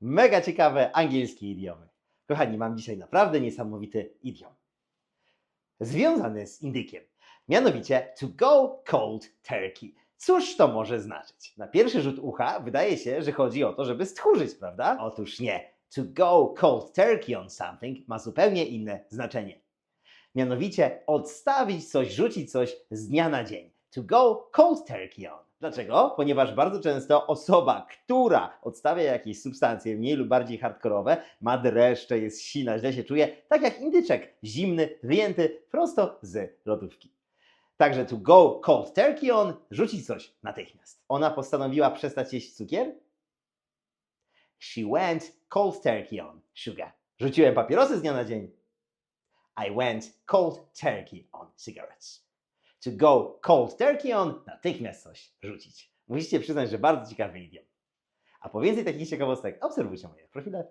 Mega ciekawe angielskie idiomy. Kochani, mam dzisiaj naprawdę niesamowity idiom. Związany z indykiem. Mianowicie to go cold turkey. Cóż to może znaczyć? Na pierwszy rzut ucha wydaje się, że chodzi o to, żeby stchórzyć, prawda? Otóż nie. To go cold turkey on something ma zupełnie inne znaczenie. Mianowicie odstawić coś, rzucić coś z dnia na dzień. To go cold turkey on. Dlaczego? Ponieważ bardzo często osoba, która odstawia jakieś substancje mniej lub bardziej hardkorowe, ma dreszcze, jest sina, źle się czuje, tak jak indyczek, zimny, wyjęty prosto z lodówki. Także to go cold turkey on, rzucić coś natychmiast. Ona postanowiła przestać jeść cukier? She went cold turkey on sugar. Rzuciłem papierosy z dnia na dzień. I went cold turkey on cigarettes. To go cold turkey on, natychmiast coś rzucić. Musicie przyznać, że bardzo ciekawy idiom. A po więcej takich ciekawostek obserwujcie moje profile